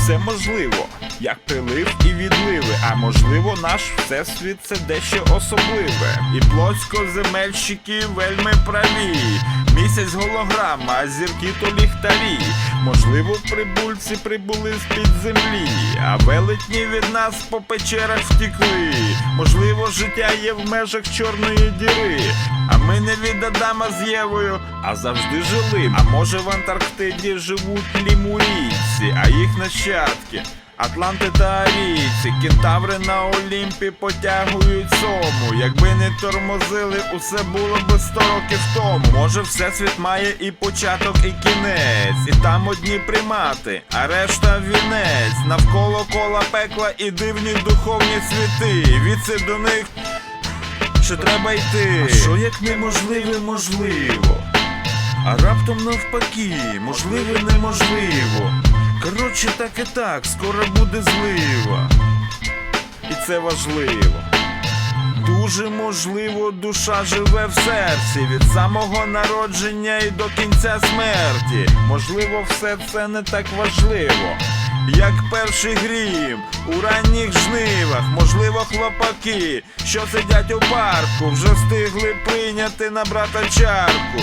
все можливо, як прилив і відливи. А можливо, наш всесвіт це дещо особливе. І плоскоземельщики вельми праві. Місяць голограма, а зірки то ліхтарі. Можливо, прибульці прибули з-під землі, а велетні від нас по печерах втікли. Можливо, життя є в межах чорної діри. А ми не від Адама з Євою, а завжди жили. А може в Антарктиді живуть лімурійці, а їх нащадки. Атланти та арійці, кентаври на Олімпі потягують сому. Якби не тормозили, усе було би сто років тому. Може, всесвіт має і початок, і кінець, і там одні примати, а решта вінець. Навколо кола пекла і дивні духовні світи. Віце до них ще треба йти. А що як неможливе, можливо? А раптом навпаки, можливе неможливо. Коротше, так і так, скоро буде злива. І це важливо. Дуже можливо, душа живе в серці від самого народження і до кінця смерті. Можливо, все це не так важливо. Як перший грім у ранніх жнивах, можливо, хлопаки, що сидять у парку, вже встигли прийняти на брата чарку.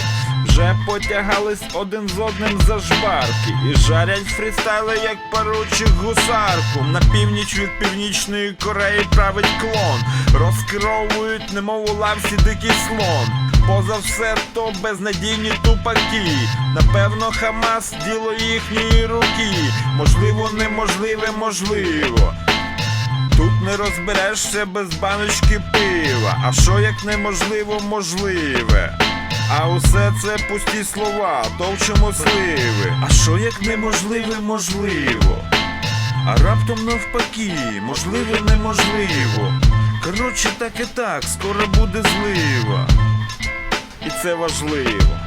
Потягались один з одним за жбарки І жарять фрістайли, як поручик гусарку. На північ від північної Кореї править клон. Розкеровують, немов у лавці дикий слон. Поза все то безнадійні тупаки. Напевно, Хамас діло їхньої руки. Можливо, неможливе, можливо. Тут не розберешся без баночки пива. А що як неможливо, можливе? А усе це пусті слова, товчимо сливи. А що як неможливе, можливо? А раптом навпаки, можливе, неможливо. Коротше, так і так, скоро буде злива. І це важливо.